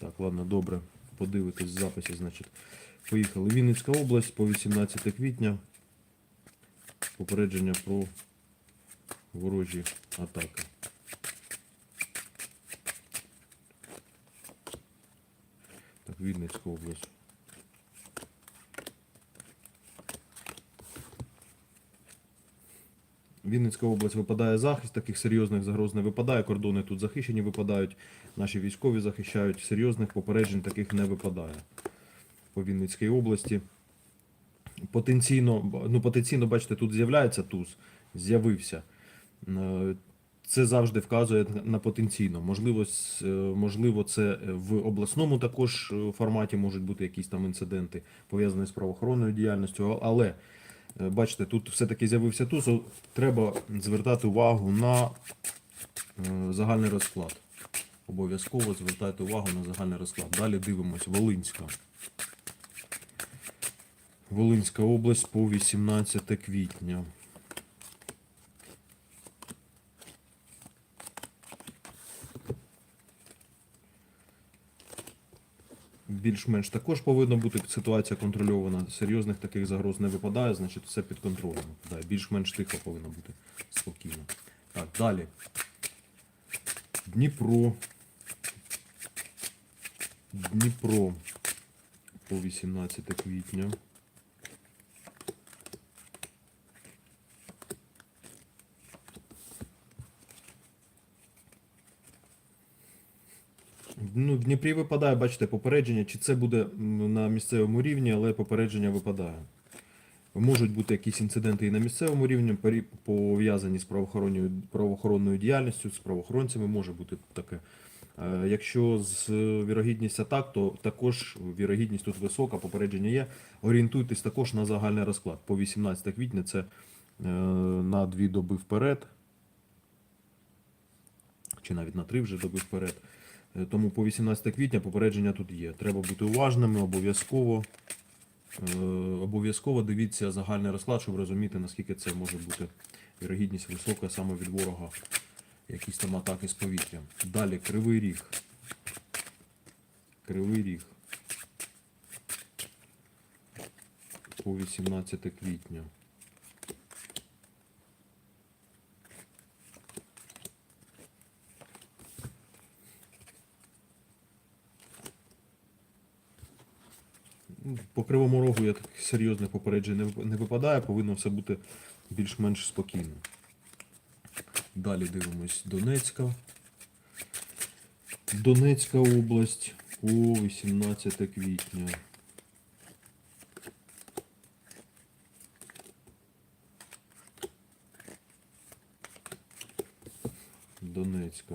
Так, ладно, добре. Подивитись в записі, значить. Поїхали. Вінницька область по 18 квітня. Попередження про ворожі атаки. Так, Вінницька область. Вінницька область випадає захист, таких серйозних загроз не випадає. Кордони тут захищені випадають. Наші військові захищають. Серйозних попереджень таких не випадає по Вінницькій області. Потенційно, ну потенційно, бачите, тут з'являється туз, з'явився. Е, Це завжди вказує на потенційно. Можливо, е, можливо, це в обласному також е, форматі можуть бути якісь там інциденти пов'язані з правоохоронною діяльністю, але бачите, тут все-таки з'явився туз. Треба звертати увагу на е, загальний розклад. Обов'язково звертайте увагу на загальний розклад. Далі дивимось. Волинська. Волинська область по 18 квітня. Більш-менш також повинна бути ситуація контрольована. Серйозних таких загроз не випадає, значить все під контролем. Більш-менш тихо повинно бути спокійно. Так, далі. Дніпро. Дніпро по 18 квітня. Ну, в Дніпрі випадає, бачите, попередження, чи це буде на місцевому рівні, але попередження випадає. Можуть бути якісь інциденти і на місцевому рівні, пов'язані з правоохоронною, правоохоронною діяльністю, з правоохоронцями, може бути таке. Е, Якщо з е, вірогідність атак, то також вірогідність тут висока, попередження є. Орієнтуйтесь також на загальний розклад. По 18 квітня це е, на дві доби вперед, чи навіть на три вже доби вперед. Е, Тому по 18 квітня попередження тут є. Треба бути уважними, обов'язково. Е, Обов'язково дивіться загальний розклад, щоб розуміти, наскільки це може бути вірогідність висока саме від ворога, якісь там атаки з повітря. Далі кривий ріг. Кривий ріг. По 18 квітня. Ну, По кривому рогу я таких серйозних попереджень не випадає, повинно все бути більш-менш спокійно. Далі дивимось Донецька. Донецька область по 18 квітня. Донецька.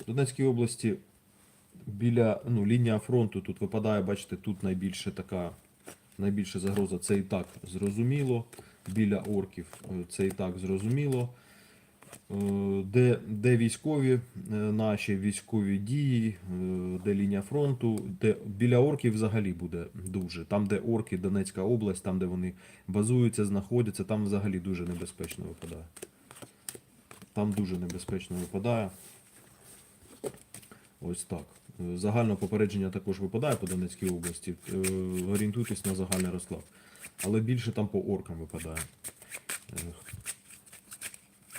В Донецькій області біля ну, лінія фронту тут випадає, бачите, тут найбільше така, найбільша загроза. Це і так зрозуміло. Біля орків е, це і так зрозуміло. Е, Де, де військові е, наші військові дії, де лінія фронту, де біля орків взагалі буде дуже. Там, де орки, Донецька область, там, де вони базуються, знаходяться, там взагалі дуже небезпечно випадає. Там дуже небезпечно випадає. Ось так. Загальне попередження також випадає по Донецькій області. Е, Орієнтуйтесь на загальний розклад. Але більше там по оркам випадає.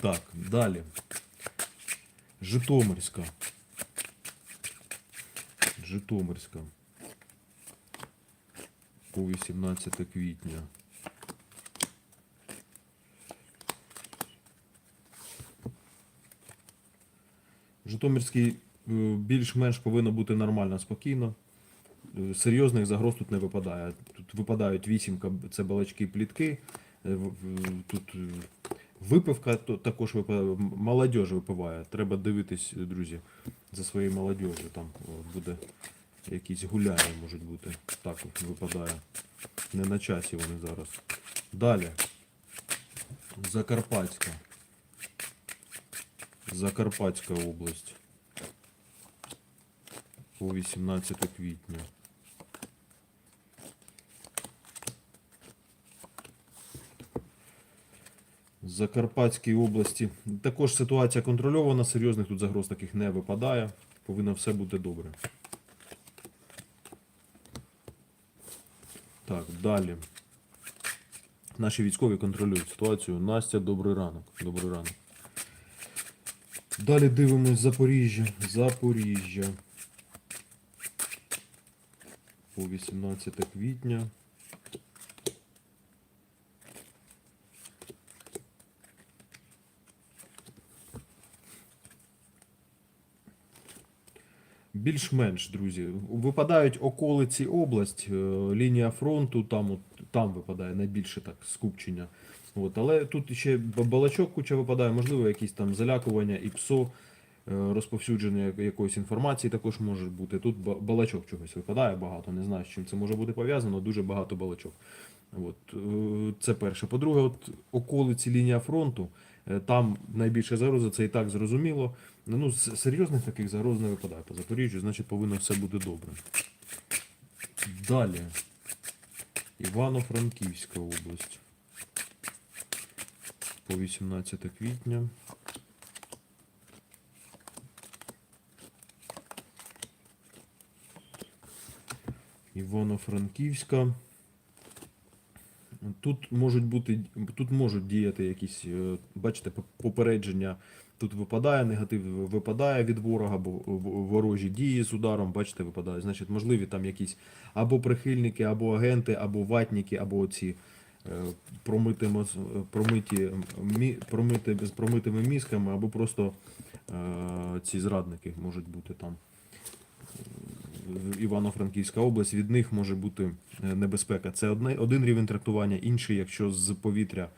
Так, далі. Житомирська. Житомирська. По 18 квітня. Житомирський більш-менш повинно бути нормально, спокійно. Е, Серйозних загроз тут не випадає. Тут випадають вісімка, це балачки плітки. Е, Тут е, випивка також випадає. Молодіж випиває. Треба дивитись, друзі, за своєю молодіжю. Там буде якісь гуляї, можуть бути. Так випадає. Не на часі вони зараз. Далі. Закарпатська. Закарпатська область. По 18 квітня. Закарпатській області також ситуація контрольована, серйозних тут загроз таких не випадає. Повинно все бути добре. Так, далі. Наші військові контролюють ситуацію. Настя, добрий ранок. Добрий ранок. Далі дивимось Запоріжжя. Запоріжжя. По 18 квітня. Більш-менш, друзі. Випадають околиці область, е, лінія фронту, там, от, там випадає найбільше так скупчення. От, але тут ще балачок куча випадає, можливо, якісь там залякування і ПСО, розповсюдження якоїсь інформації також може бути. Тут балачок чогось випадає багато. Не знаю, з чим це може бути пов'язано, дуже багато балачок. От, е, це перше. По-друге, от околиці лінія фронту, е, там найбільша загроза, це і так зрозуміло. Ну, серйозних таких загроз не випадає по Запоріжжю, значить повинно все бути добре. Далі. Івано-Франківська область. По 18 квітня. Івано-Франківська. Тут можуть бути, тут можуть діяти якісь, е, бачите, попередження. Тут випадає, негатив випадає від ворога, бо ворожі дії з ударом, бачите, випадає. Значить, можливі там якісь або прихильники, або агенти, або ватники, або ці е, е, промиті, промити, промитими мізками, або просто е, ці зрадники можуть бути там. Івано-Франківська область, від них може бути е, небезпека. Це один рівень трактування, інший, якщо з повітря,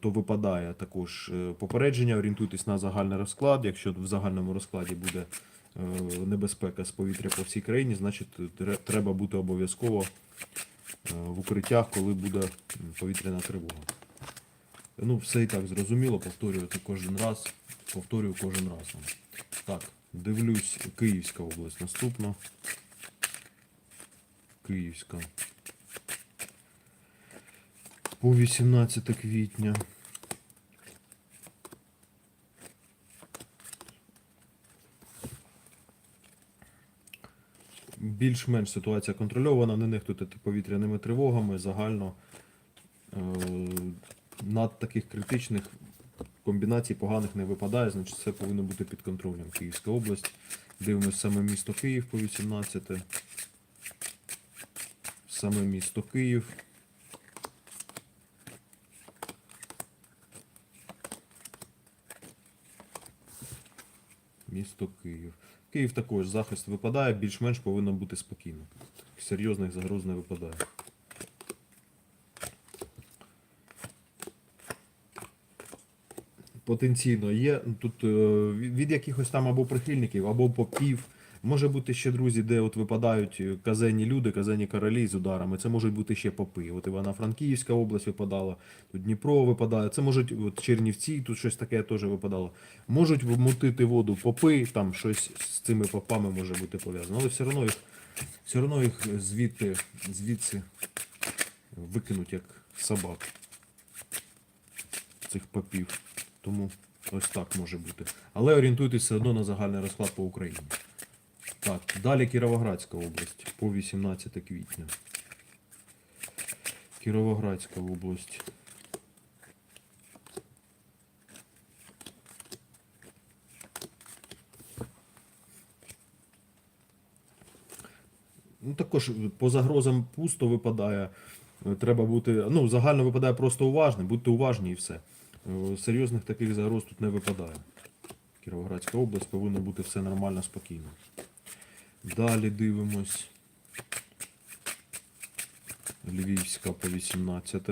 то випадає також е, попередження, орієнтуйтесь на загальний розклад. Якщо в загальному розкладі буде е, небезпека з повітря по всій країні, значить треба бути обов'язково е, в укриттях, коли буде повітряна тривога. Ну, все і так зрозуміло, повторювати кожен раз. Повторюю кожен раз. Так, дивлюсь, Київська область наступна. Київська. По 18 квітня. Більш-менш ситуація контрольована, не нехтуйте повітряними тривогами, загально е, над таких критичних комбінацій поганих не випадає, значить все повинно бути під контролем. Київська область. Дивимось саме місто Київ по 18. Саме місто Київ. Місто Київ. Київ також захист випадає, більш-менш повинно бути спокійно. Серйозних загроз не випадає. Потенційно є тут е, від якихось там або прихильників, або попів. Може бути ще друзі, де от випадають казенні люди, казенні королі з ударами. Це можуть бути ще попи. От Івано-Франківська область випадала, тут Дніпро випадає. Це можуть от Чернівці, тут щось таке теж випадало. Можуть мутити воду попи, там щось з цими попами може бути пов'язано. Але все одно їх, все одно їх звідти, звідси викинуть як собак цих попів. Тому ось так може бути. Але орієнтуйтесь все одно на загальний розклад по Україні. Так, далі Кіровоградська область по 18 квітня. Кіровоградська область. Ну, також по загрозам пусто випадає. Треба бути. Ну, загально випадає просто уважним, будьте уважні і все. Е, Серйозних таких загроз тут не випадає. Кіровоградська область повинно бути все нормально, спокійно. Далі дивимось. Львівська по 18.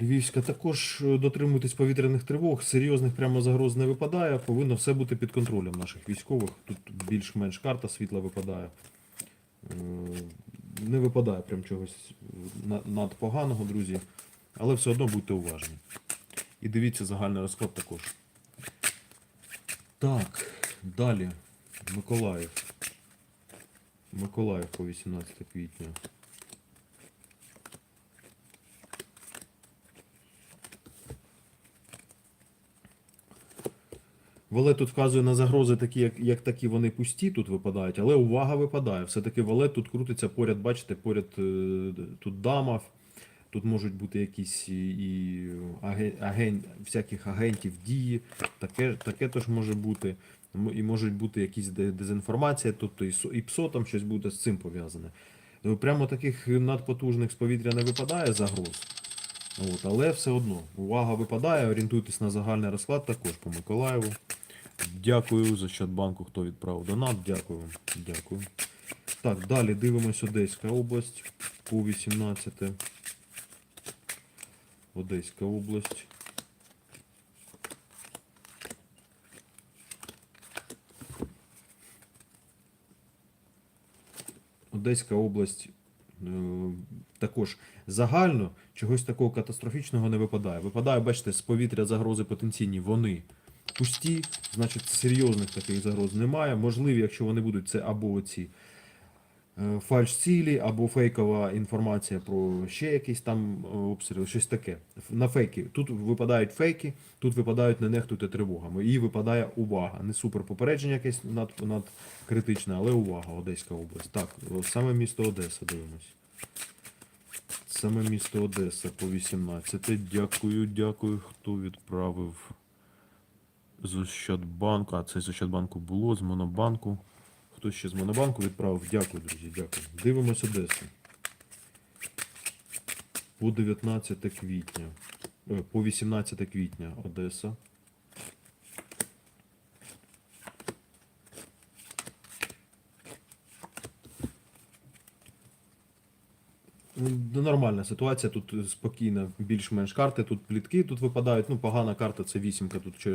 Львівська також е, дотримуйтесь повітряних тривог, серйозних прямо загроз не випадає. Повинно все бути під контролем наших військових. Тут більш-менш карта світла випадає. Е, Не випадає прям чогось надпоганого, друзі. Але все одно будьте уважні. І дивіться загальний розклад також. Так, далі. Миколаїв. Миколаїв по 18 квітня. Валет тут вказує на загрози, такі, як, як такі вони пусті тут випадають, але увага випадає. Все-таки валет тут крутиться поряд, бачите, поряд е, тут дама, тут можуть бути якісь і, аген, аген, всяких агентів дії, таке, таке теж може бути. І можуть бути якісь де- дезінформація, тобто і, ПСО там щось буде з цим пов'язане. Ну, Прямо таких надпотужних з повітря не випадає загроз. От, але все одно, увага випадає, орієнтуйтесь на загальний розклад також по Миколаєву. Дякую за Щадбанку, хто відправив донат. Дякую. Дякую. Так, далі дивимось Одеська область по 18. Одеська область. Одеська область е, також загально чогось такого катастрофічного не випадає. Випадає, бачите, з повітря загрози потенційні, вони пусті, значить серйозних таких загроз немає. Можливі, якщо вони будуть, це або оці е, фальш-цілі, або фейкова інформація про ще якісь там е, обстріли, щось таке. На фейки. Тут випадають фейки, тут випадають не нехтуйте тривогами. І випадає увага. Не супер попередження якесь над, над критичне, але увага, Одеська область. Так, саме місто Одеса дивимось. Саме місто Одеса по 18. Дякую, дякую, хто відправив з Ощадбанку. А це з Ощадбанку було, з Монобанку. Хто ще з Монобанку відправив? Дякую, друзі, дякую. Дивимось Одесу. По 19 квітня. Е, По 18 квітня Одеса. Нормальна ситуація, тут спокійна, більш-менш карти, тут плітки тут випадають. Ну, погана карта це вісімка. Тут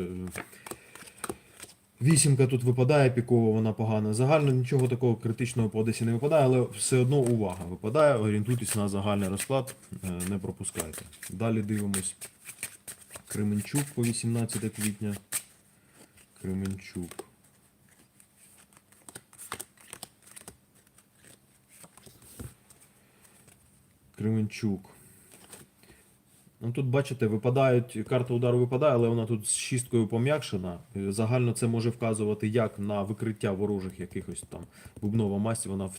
Вісімка тут випадає, пікова вона погана. Загально нічого такого критичного по Одесі не випадає, але все одно увага випадає. Орієнтуйтесь на загальний розклад, е, не пропускайте. Далі дивимось. Кременчук по 18 квітня. Кременчук. Кременчук. Ну, тут, бачите, випадають, карта удару випадає, але вона тут з шісткою пом'якшена. Загально це може вказувати як на викриття ворожих якихось там бубнова масті. Вона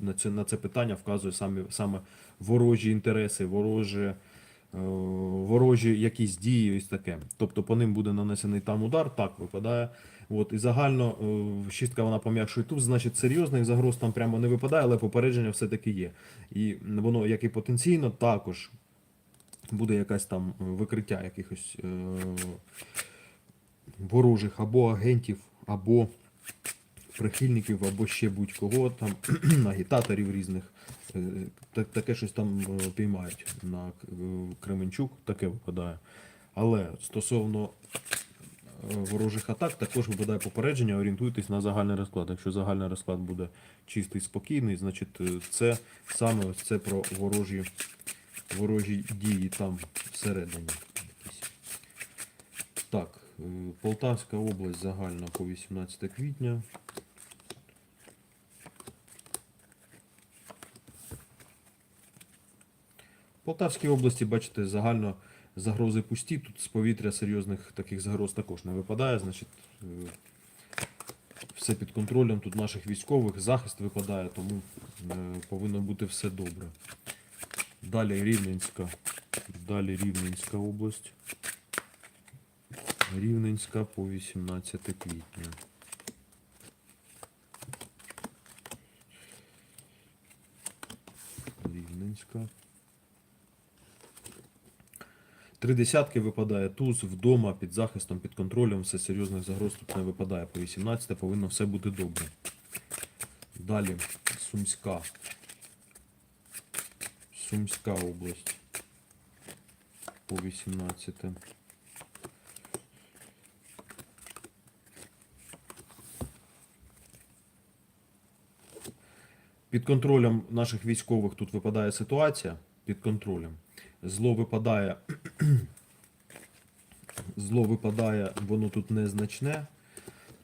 на це, на це питання вказує саме, саме ворожі інтереси, ворожі, е, ворожі якісь дії, ось таке. Тобто по ним буде нанесений там удар, так випадає. От, і загально е, шістка вона пом'якшує тут, значить серйозних загроз там прямо не випадає, але попередження все-таки є. І воно, як і потенційно, також буде якась там викриття якихось е, ворожих або агентів, або прихильників, або ще будь-кого там, агітаторів різних. Е, так- Таке щось там е, піймають на Кременчук, таке випадає. Але стосовно ворожих атак також випадає попередження, орієнтуйтесь на загальний розклад. Якщо загальний розклад буде чистий, спокійний, значить е, це саме ось це про ворожі, ворожі дії там всередині. Так, е, Полтавська область загальна по 18 квітня. Полтавській області, бачите, загально загрози пусті. Тут з повітря серйозних таких загроз також не випадає. Значить, е, все під контролем тут наших військових, захист випадає, тому е, повинно бути все добре. Далі Рівненська. Далі Рівненська область. Рівненська по 18 квітня. Рівненська. Три десятки випадає туз вдома під захистом, під контролем, все серйозних загроз тут не випадає. По 18 повинно все бути добре. Далі Сумська. Сумська область. По 18. Під контролем наших військових тут випадає ситуація. Під контролем. Зло випадає. Зло випадає, воно тут незначне,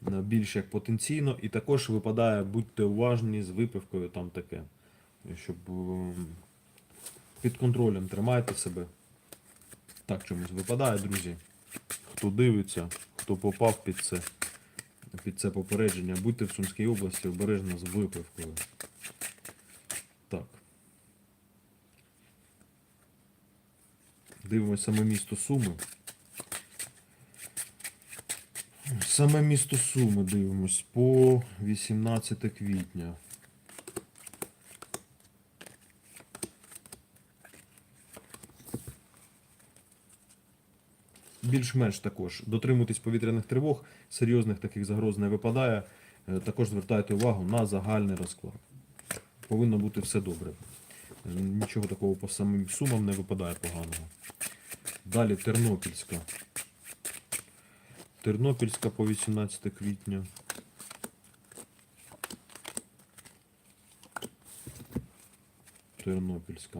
е, більш як потенційно. І також випадає, будьте уважні з випивкою, там таке. Щоб е, під контролем тримайте себе. Так чомусь випадає, друзі. Хто дивиться, хто попав під це, під це попередження, будьте в Сумській області обережно з випивкою. Так. Дивимося саме місто Суми. Саме місто Суми дивимось по 18 квітня. Більш-менш також дотримуйтесь повітряних тривог, серйозних таких загроз не випадає. Е, Також звертайте увагу на загальний розклад. Повинно бути все добре. Е, Нічого такого по самим сумам не випадає поганого. Далі Тернопільська. Тернопільська по 18 квітня. Тернопільська.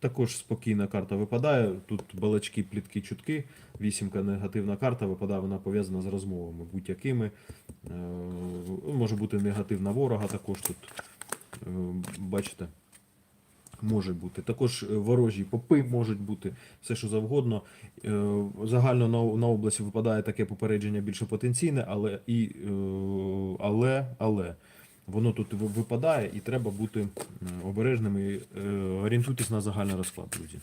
Також спокійна карта випадає. Тут балачки, плітки, чутки. Вісімка негативна карта випадає, вона пов'язана з розмовами будь-якими. Е, Може бути негативна ворога також тут. Е, Бачите, може бути. Також е, ворожі попи можуть бути, все що завгодно. Е, Загально на, області випадає таке попередження більше потенційне, але і е, але, але воно тут випадає і треба бути обережними. Орієнтуйтесь на загальний розклад, друзі.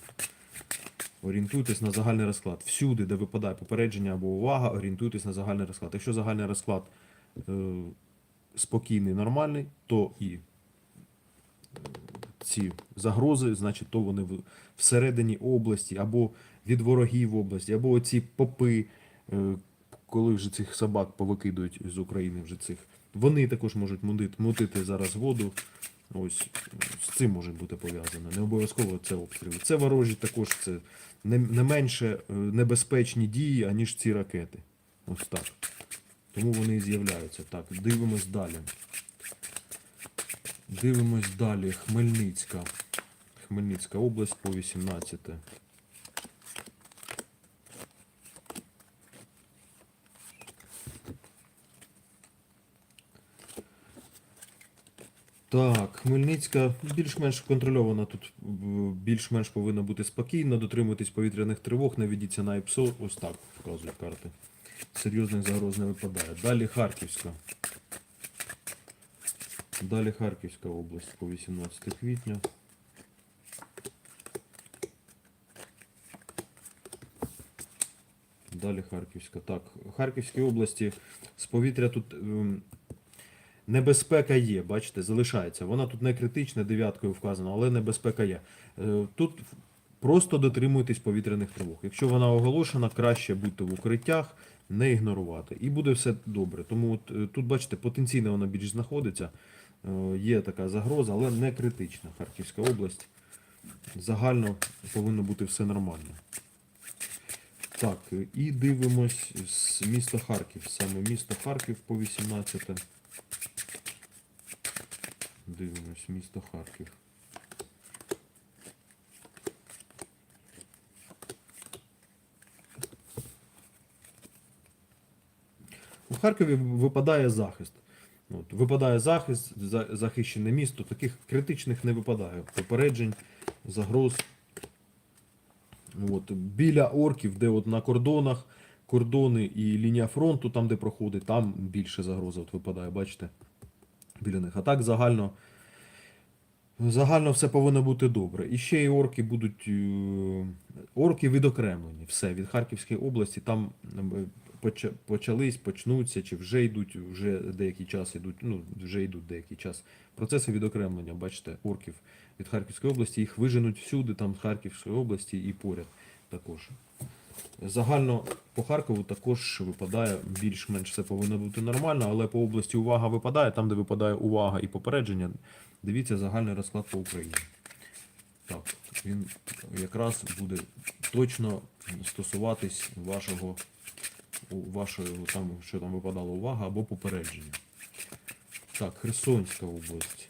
Орієнтуйтесь на загальний розклад. Всюди, де випадає попередження або увага, орієнтуйтесь на загальний розклад. Якщо загальний розклад спокійний, нормальний, то і ці загрози, значить, то вони всередині області, або від ворогів області, або оці попи, е, коли вже цих собак повикидують з України вже цих. Вони також можуть мутити, зараз воду. Ось з цим може бути пов'язано. Не обов'язково це обстріли. Це ворожі також це не, не менше е, небезпечні дії, аніж ці ракети. Ось так. Тому вони і з'являються. Так, дивимось далі. Дивимось далі. Хмельницька. Хмельницька область по 18. Так, Хмельницька більш-менш контрольована тут, більш-менш повинна бути спокійно, дотримуйтесь повітряних тривог, не ведіться на ІПСО, ось так вказують карти. Серйозних загроз не випадає. Далі Харківська. Далі Харківська область по 18 квітня. Далі Харківська. Так, в Харківській області з повітря тут ем, небезпека є, бачите, залишається. Вона тут не критична, дев'яткою вказана, але небезпека є. Е, Тут просто дотримуйтесь повітряних тривог. Якщо вона оголошена, краще бути в укриттях, не ігнорувати. І буде все добре. Тому от, е, тут, бачите, потенційно вона більш знаходиться. Е, Є така загроза, але не критична Харківська область. Загально повинно бути все нормально. Так, і дивимось з міста Харків. Саме місто Харків по 18. Дивимось, місто Харків. У Харкові випадає захист. От, випадає захист, захищене місто. Таких критичних не випадає. Попереджень, загроз. От, біля орків, де от на кордонах, кордони і лінія фронту, там, де проходить, там більше загроза от випадає, бачите? Біля них. А так загально, загально все повинно бути добре. І ще й орки будуть. е, Орки відокремлені. Все, від Харківської області там е, почались, почнуться, чи вже йдуть, вже деякий час йдуть, ну, вже йдуть деякий час. Процеси відокремлення, бачите, орків від Харківської області, їх виженуть всюди, там Харківської області і поряд також. Загально по Харкову також випадає більш-менш все повинно бути нормально, але по області увага випадає, там, де випадає увага і попередження, дивіться загальний розклад по Україні. Так, він якраз буде точно стосуватись вашого, вашої, там, що там випадала увага або попередження. Так, Херсонська область.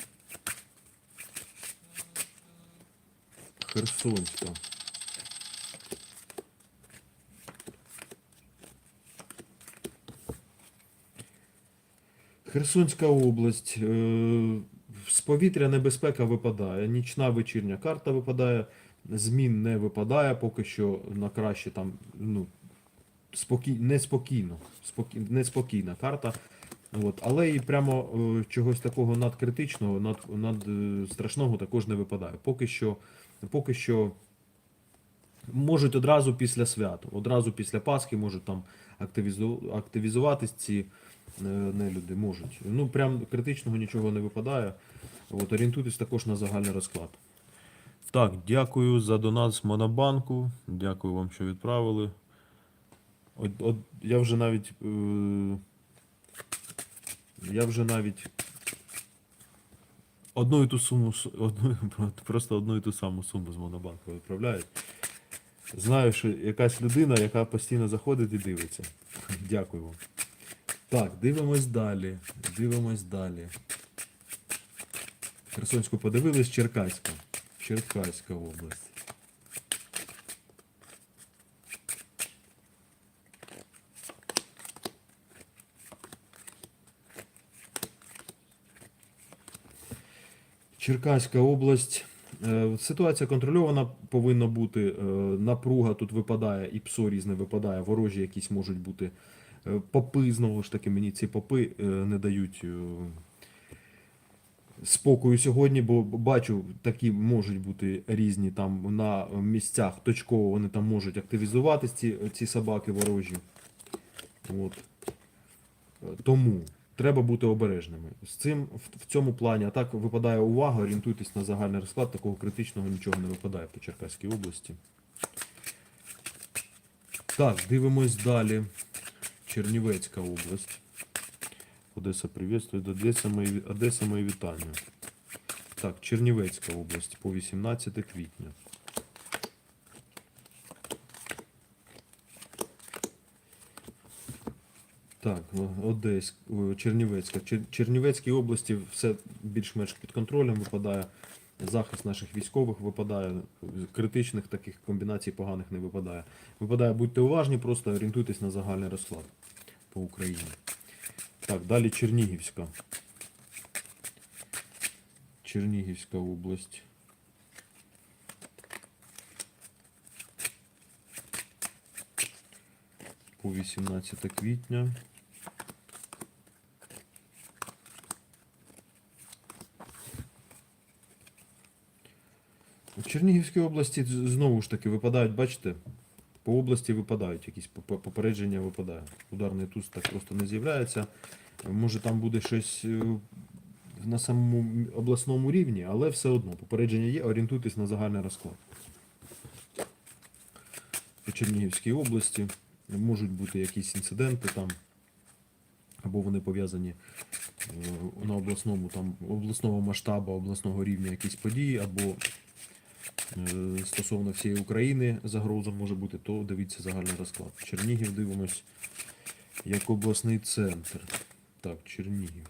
Херсонська. Херсонська область. е, З повітря небезпека випадає. Нічна вечірня карта випадає. змін не випадає, поки що на краще там, ну, спокій, неспокійно, спокій, неспокійна карта. От, але і прямо е, чогось такого надкритичного, над, над е, страшного також не випадає. Поки що, поки що можуть одразу після свят, одразу після Пасхи можуть там активізу, активізуватись ці е, нелюди, можуть. Ну, прям критичного нічого не випадає. От, орієнтуйтесь також на загальний розклад. Так, дякую за донат з Монобанку. Дякую вам, що відправили. От, от, я вже навіть. Е, я вже навіть одну і ту суму, одну, просто одну і ту саму суму з Монобанку відправляють. Знаю, що якась людина, яка постійно заходить і дивиться. Дякую вам. Так, дивимось далі. Дивимось далі. Херсонську подивились, Черкаська. Черкаська область. Черкаська область. Е, Ситуація контрольована повинна бути. е, Напруга тут випадає, і ПСО різне випадає, ворожі якісь можуть бути. Е, Попи, знову ж таки, мені ці попи не дають спокою сьогодні, бо бачу, такі можуть бути різні там на місцях точково вони там можуть активізуватись, ці, ці собаки ворожі. От. Тому треба бути обережними. З цим в, цьому плані, а так випадає увага, орієнтуйтесь на загальний розклад, такого критичного нічого не випадає по Черкаській області. Так, дивимось далі. Чернівецька область. Одеса приветствує. Одеса мої, Одеса мої вітання. Так, Чернівецька область по 18 квітня. Так, Одесь, Чернівецька. Чер- Чернівецькій області все більш-менш під контролем випадає. Захист наших військових випадає, критичних таких комбінацій поганих не випадає. Випадає, будьте уважні, просто орієнтуйтесь на загальний розклад по Україні. Так, далі Чернігівська. Чернігівська область. По 18 квітня. В Чернігівській області знову ж таки випадають, бачите, по області випадають, якісь попередження випадає. Ударний туз так просто не з'являється. Може там буде щось е, на самому обласному рівні, але все одно попередження є, орієнтуйтесь на загальний розклад. По Чернігівській області можуть бути якісь інциденти там, або вони пов'язані е, на обласному там обласного масштабу, обласного рівня якісь події, або стосовно всієї України загроза може бути, то дивіться загальний розклад. Чернігів дивимось як обласний центр. Так, Чернігів.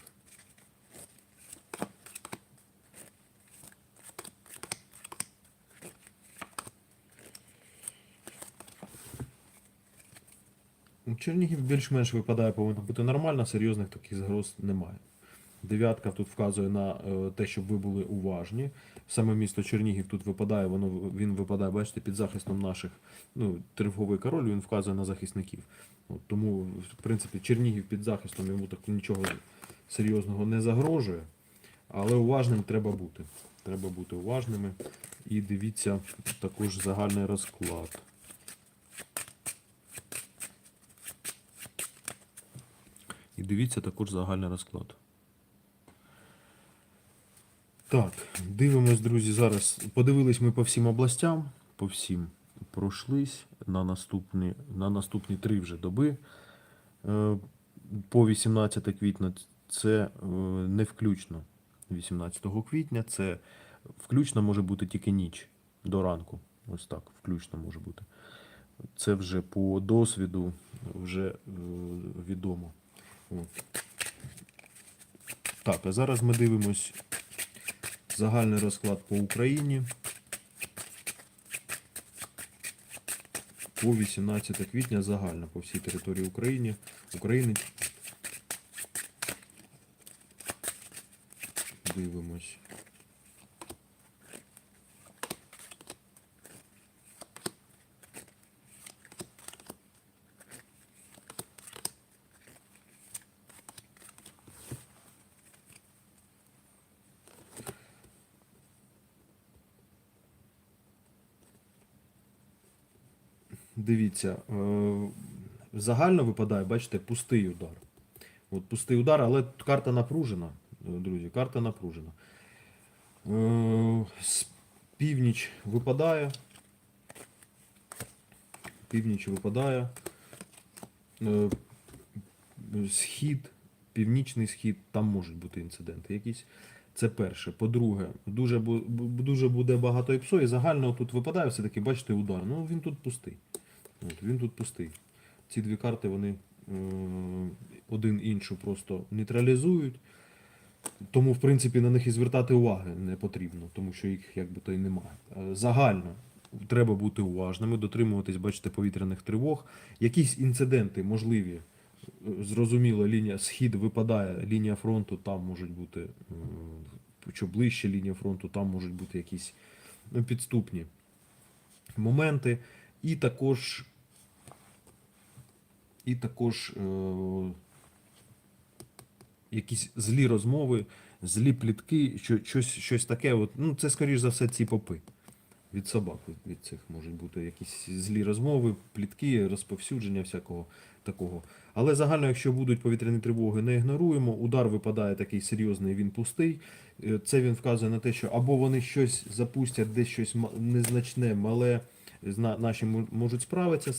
Чернігів більш-менш випадає, повинно бути нормально, серйозних таких загроз немає. Дев'ятка тут вказує на е, те, щоб ви були уважні. Саме місто Чернігів тут випадає, воно він випадає, бачите, під захистом наших. Ну, тривговий король він вказує на захисників. От, тому, в принципі, Чернігів під захистом йому так нічого серйозного не загрожує. Але уважним треба бути. Треба бути уважними. І дивіться також загальний розклад. І дивіться також загальний розклад. Так, дивимось, друзі, зараз. Подивились ми по всім областям, по всім пройшлись на наступні, на наступні три вже доби. Е, По 18 квітня це е, не включно. 18 квітня це включно може бути тільки ніч до ранку. Ось так, включно може бути. Це вже по досвіду вже е, відомо. От. Так, а зараз ми дивимось загальний розклад по Україні. По 18 квітня загально по всій території України. України. Дивимось. Дивіться, е, загально випадає, бачите, пустий удар. От пустий удар, але карта напружена, е, друзі, карта напружена. Е, північ випадає. Північ випадає. Схід, північний схід, там можуть бути інциденти якісь. Це перше. По-друге, дуже, дуже буде багато іпсо, і загально тут випадає все-таки, бачите, удар. Ну він тут пустий. От, він тут пустий. Ці дві карти вони е, один іншу просто нейтралізують. Тому, в принципі, на них і звертати уваги не потрібно, тому що їх якби то й немає. Е, Загально треба бути уважними, дотримуватись, бачите, повітряних тривог. Якісь інциденти можливі. Е, Зрозуміло, лінія схід випадає, лінія фронту, там можуть бути, що ближче лінія фронту, там можуть бути якісь ну, підступні моменти. І також, і також е, якісь злі розмови, злі плітки, що, щось, щось таке. От, ну, це, скоріш за все, ці попи. Від собак від- цих можуть бути якісь злі розмови, плітки, розповсюдження всякого такого. Але загально, якщо будуть повітряні тривоги, не ігноруємо. Удар випадає такий серйозний, він пустий. Е, Це він вказує на те, що або вони щось запустять, десь щось незначне, мале, наші мо- можуть справитися